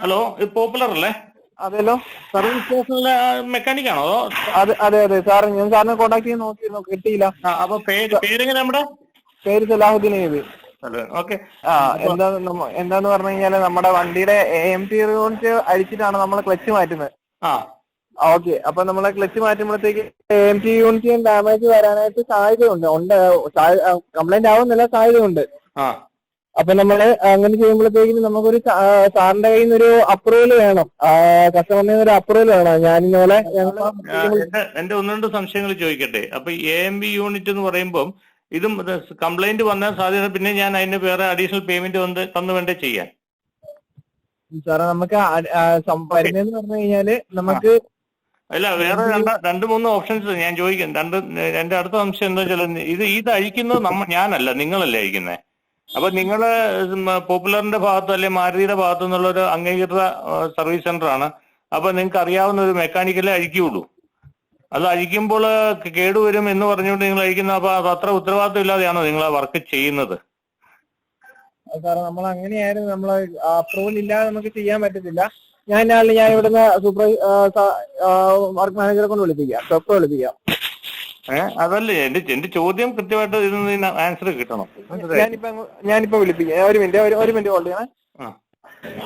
Hello ഇത് popular അല്ലേ? അതെല്ലോ സർവീസ് സ്റ്റേഷനിലെ മെക്കാനിക് ആണോ അതോ? അതെ അതെ സാർ ഞാൻ സാറിനെ കോൺടാക്ട് ചെയ്ത് നോക്കിയിരുന്നു കിട്ടിയില്ല. അപ്പൊ പേര് പേരെങ്ങനെ നമ്മുടെ? പേര് സലാഹുദ്ദീൻ ഏത് ഓക്കെ. ആ എന്താ എന്താന്ന് പറഞ്ഞു കഴിഞ്ഞാൽ നമ്മുടെ വണ്ടിയുടെ എം ടി യൂണിറ്റ് അടിച്ചിട്ടാണ് നമ്മൾ ക്ലച്ച് മാറ്റുന്നത്. ആ. ഓക്കെ അപ്പൊ നമ്മളെ ക്ലച്ച് മാറ്റുമ്പോഴത്തേക്ക് എം ടി യൂണിറ്റ് ഡാമേജ് വരാനായിട്ട് സാധ്യതയുണ്ട്. ഉണ്ട് കംപ്ലൈന്റ് ആവുന്നില്ല സാധ്യതയുണ്ട്. അപ്പൊ നമ്മൾ അങ്ങനെ ചെയ്യുമ്പോഴത്തേക്കും നമുക്കൊരു സാറിന്റെ കയ്യിൽ നിന്ന് ഒരു അപ്രൂവൽ വേണം. കസ്റ്റമറിൽ നിന്ന് ഒരു അപ്രൂവൽ വേണം. ഞാൻ ഇന്നോലെ എന്റെ ഒന്ന് രണ്ട് സംശയങ്ങൾ ചോദിക്കട്ടെ. അപ്പൊ എ എം ബി യൂണിറ്റ് എന്ന് പറയുമ്പോൾ ഇതും കംപ്ലൈന്റ് വന്നാൽ സാധ്യത പിന്നെ ഞാൻ അതിന് വേറെ അഡീഷണൽ പേയ്മെന്റ് വന്ന് തന്നു വേണ്ടേ ചെയ്യാൻ? സാറേ നമുക്ക് വരുന്നതെന്ന് പറഞ്ഞു കഴിഞ്ഞാൽ നമുക്ക് അല്ല വേറെ രണ്ട് രണ്ട് മൂന്ന് ഓപ്ഷൻസ് ഞാൻ ചോദിക്കാം. രണ്ട് എന്റെ അടുത്ത സംശയം എന്താ വെച്ചാൽ ഇത് ഇത് അഴിക്കുന്നത് നമ്മ ഞാനല്ല നിങ്ങളല്ലേ അഴിക്കുന്നത് അപ്പൊ നിങ്ങൾ പോപ്പുലറിന്റെ ഭാഗത്ത് അല്ലെ മാരുതിയുടെ ഭാഗത്തു നിന്നുള്ള ഒരു അംഗീകൃത സർവീസ് സെന്റർ ആണ് അപ്പൊ നിങ്ങൾക്ക് അറിയാവുന്ന ഒരു മെക്കാനിക്കലെ അഴിക്കുകയുള്ളൂ. അത് അഴിക്കുമ്പോൾ കേടുവരും എന്ന് പറഞ്ഞുകൊണ്ട് നിങ്ങൾ അഴിക്കുന്ന അപ്പൊ അത് അത്ര ഉത്തരവാദിത്വം ഇല്ലാതെയാണോ നിങ്ങൾ ആ വർക്ക് ചെയ്യുന്നത്? സാറേ നമ്മൾ അങ്ങനെയായിരുന്നു നമ്മൾ അപ്രൂവൽ ഇല്ലാതെ നമുക്ക് ചെയ്യാൻ പറ്റത്തില്ല. ഞാൻ ഞാൻ ഇവിടുന്ന് സൂപ്പർ വർക്ക് മാനേജറെ കൊണ്ട് വിളിപ്പിക്കാം. ഡോക്ടറെ വിളിപ്പിക്കാം. ഏഹ് അതല്ലേ എന്റെ എന്റെ ചോദ്യം കൃത്യമായിട്ട് ഇതിൽ നിന്ന് ആൻസർ കിട്ടണം? ഞാനിപ്പോ ഞാനിപ്പോ വിളിപ്പിക്കാം. ഒരു മിനിറ്റ് ഒരു മിനിറ്റ് ഹോൾഡ് ചെയ്യണേ ആ.